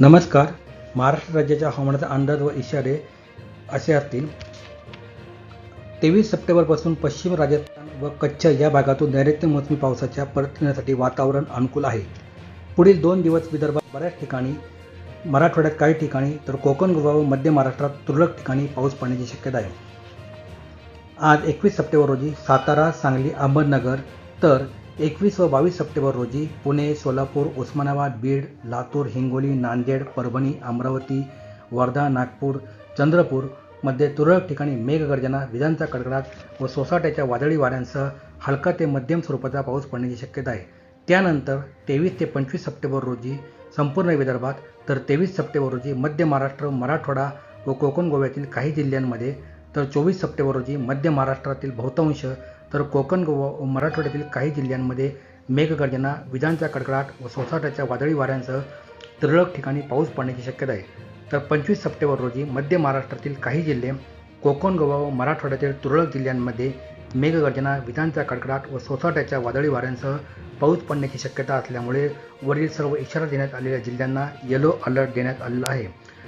नमस्कार. महाराष्ट्र राज्याच्या हवामानाचा अंदाज व इशारे असे असतील. तेवीस सप्टेंबरपासून पश्चिम राजस्थान व कच्छ या भागातून नैऋत्य मोसमी पावसाच्या परतण्यासाठी वातावरण अनुकूल आहे. पुढील दोन दिवस विदर्भात बऱ्याच ठिकाणी मराठवाड्यात काही ठिकाणी तर कोकण गोवा व मध्य महाराष्ट्रात तुरळक ठिकाणी पाऊस पडण्याची शक्यता आहे. आज एकवीस सप्टेंबर रोजी सातारा सांगली अहमदनगर तर एकवीस व बावीस सप्टेंबर रोजी पुणे सोलापूर उस्मानाबाद बीड लातूर हिंगोली नांदेड परभणी अमरावती वर्धा नागपूर चंद्रपूरमध्ये तुरळक ठिकाणी मेघगर्जना विजांचा कडकडाट व सोसाट्याच्या वादळी वाऱ्यांसह हलका ते मध्यम स्वरूपाचा पाऊस पडण्याची शक्यता आहे. त्यानंतर तेवीस ते पंचवीस सप्टेंबर रोजी संपूर्ण विदर्भात तर तेवीस सप्टेंबर रोजी मध्य महाराष्ट्र मराठवाडा व कोकण गोव्यातील काही जिल्ह्यांमध्ये तर चोवीस सप्टेंबर रोजी मध्य महाराष्ट्रातील बहुतांश तर कोकण गोवा व मराठवाड्यातील काही जिल्ह्यांमध्ये मेघगर्जना विजांचा कडकडाट व सोसाट्याच्या वादळी वाऱ्यांसह तुरळक ठिकाणी पाऊस पडण्याची शक्यता आहे. तर पंचवीस सप्टेंबर रोजी मध्य महाराष्ट्रातील काही जिल्हे कोकण गोवा व मराठवाड्यातील तुरळक जिल्ह्यांमध्ये मेघगर्जना विजांचा कडकडाट व सोसाट्याच्या वादळी वाऱ्यांसह पाऊस पडण्याची शक्यता असल्यामुळे वरील सर्व इशारा देण्यात आलेल्या जिल्ह्यांना येलो अलर्ट देण्यात आलेला आहे.